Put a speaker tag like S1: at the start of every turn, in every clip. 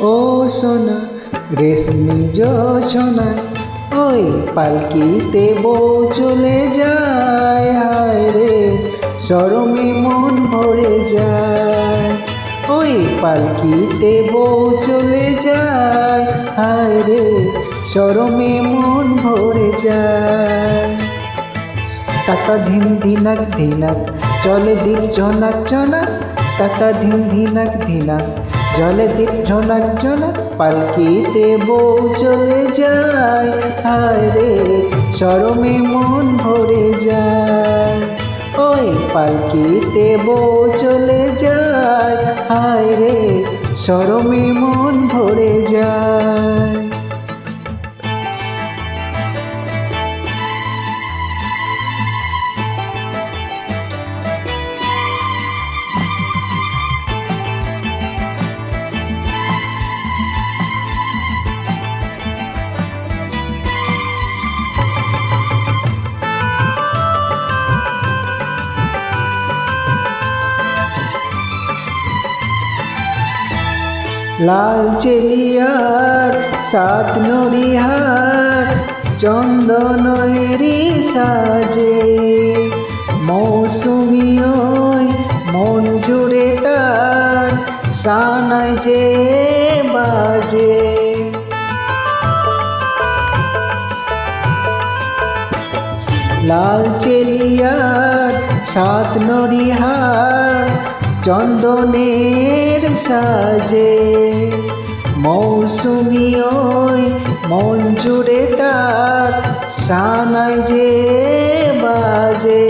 S1: ও সোনা, রেশমি জোছনা ওই পালকিতে বউ চলে যায়, হায় রে, সরমে মন ভরে যায়। ওই পালকিতে বউ চলে যায়, হায় রে, সরমে মন ভরে যায়। টাকা ধিন ধিনাক ধিনাক জলে দ্বীপ ঝনাক ঝনাক টাকা ধিন ধিনাক ধিনাক। জলে দ্বীপ ঝনাক ঝনাক পালকিতে বউ চলে যায়। হায় রে সরমে মন ভরে যায়। ওই পালকিতে বউ চলে যায়। হায় রে সরমে মন লাল চেলিয়ার, সাত নড়িহার চন্দনেরি সাজে। মৌসুমি মন জুড়ে তার, সানাই যে বাজে। লাল চেলিয়ার, সাত নড়িহার চন্দনের সাজে। মৌসুমি ওই মন জুড়ে তার সানাই যে বাজে।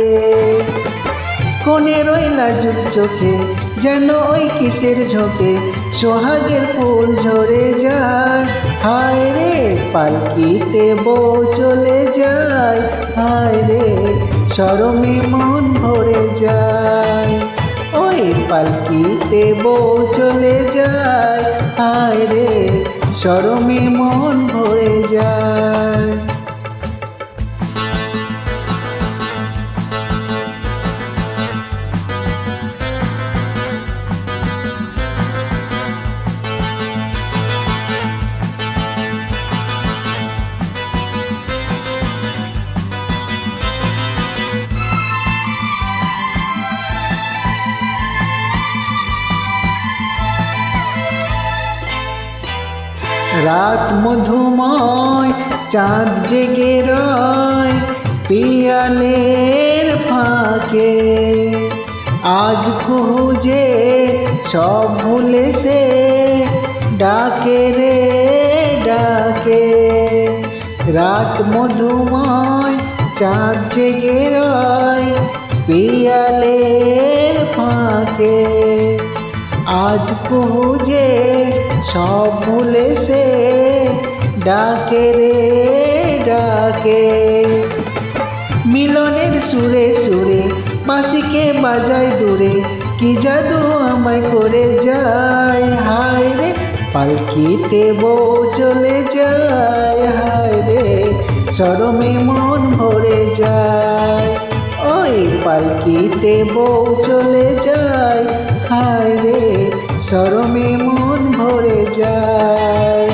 S1: কোনে রইলা যুগ চোখে, যেন ওই কিসের ঝোঁকে সোহাগের ফুল ঝরে যায়। হায় রে পালকিতে বউ চলে যায়, হায় রে সরমে মন ভরে যায়। ওই পালকিতে বউ চলে যায়। আয় রে সরমে মন ভরে যায়। রাত মধুময়, চাঁদ জেগে রয় পিয়ালের ফাঁকে। আজ খুঁজে সব ভুলে সে ডাকে রে ডাকে। রাত মধুময়, চাঁদ জেগে রয় পিয়ালের ফাঁকে। আজ খুঁজে সব ভুলে সে ডাকে রে, ডাকে। মিলনের সুরে সুরে বাসিকে বাজায় দূরে, কি জাদু আমায় করে যায়? হায় রে, পালকিতে বউ চলে যায়। হায় রে সরমে মন ভরে যায়। ওই পালকিতে বউ চলে যায়। হায় রে সরমে মন ভরে যায়।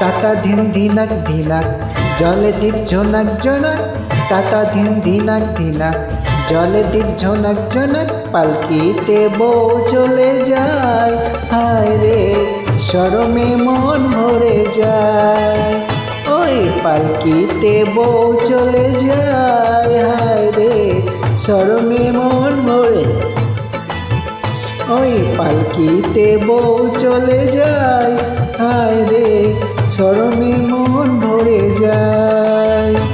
S1: টাটা ধিন ধিনাক ধিনাক, জলে দ্বীপ ঝোনাক জোনাক টাটা ধিন ধিনাক ধিনাক, জলে দ্বীপ ঝোনাক জোনাক পালকিতে বউ চলে যায়। হায় রে, সরমে মন ভরে যায়। ওই পালকিতে বউ চলে যায়। হায় রে, সরমে মন ভরে ওই পালকিতে বউ চলে যায়। হায় রে সরমে মন ভরে যায়।